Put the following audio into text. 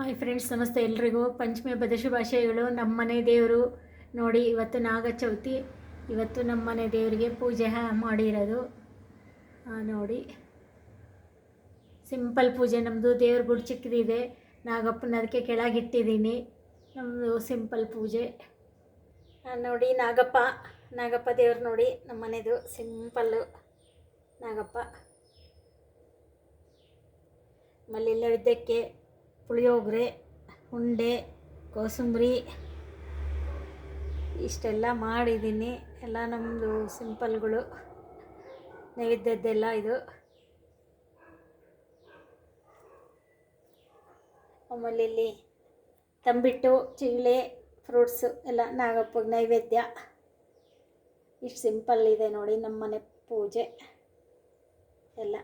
Hi friends, ನಮಸ್ತೆ ಎಲ್ರಿಗೂ. ಪಂಚಮಿ ಹಬ್ಬದ ಶುಭಾಶಯಗಳು. ನಮ್ಮ ಮನೆ ದೇವರು ನೋಡಿ, ಇವತ್ತು ನಾಗ ಚೌತಿ ಇವತ್ತು ನಮ್ಮ ಮನೆ ದೇವರಿಗೆ ಪೂಜೆ ಮಾಡಿರೋದು. ನೋಡಿ. ಸಿಂಪಲ್ ಪೂಜೆ. ನಮ್ಮದು ದೇವ್ರ ಗುಡಿ ಚಿಕ್ಕದಿದೆ. ನಾಗಪ್ಪನ ಅದಕ್ಕೆ ಕೆಳಗಿಟ್ಟಿದ್ದೀನಿ ನಮ್ಮದು ಸಿಂಪಲ್ ಪೂಜೆ. ನೋಡಿ, ನಾಗಪ್ಪ. ನಾಗಪ್ಪ ದೇವ್ರು ನೋಡಿ ನಮ್ಮ ಮನೆದು ಸಿಂಪಲ್ಲು ನಾಗಪ್ಪ. ಆಮೇಲೆ ನೈವೇದ್ಯಕ್ಕೆ ಪುಳಿಯೋಗರೆ, ಉಂಡೆ, ಕೋಸಂಬರಿ ಇಷ್ಟೆಲ್ಲ ಮಾಡಿದ್ದೀನಿ. ಎಲ್ಲ ನಮ್ಮದು ಸಿಂಪಲ್ಗಳು. ನೈವೇದ್ಯದ್ದೆಲ್ಲ ಇದು. ಆಮೇಲೆ ಇಲ್ಲಿ ತಂಬಿಟ್ಟು ಚಿಗಳೆ ಫ್ರೂಟ್ಸು ಎಲ್ಲ ನಾಗಪ್ಪಗೆ ನೈವೇದ್ಯ. ಇಷ್ಟು ಸಿಂಪಲ್ ಇದೆ ನೋಡಿ ನಮ್ಮ ಮನೆ ಪೂಜೆ. ಎಲ್ಲ.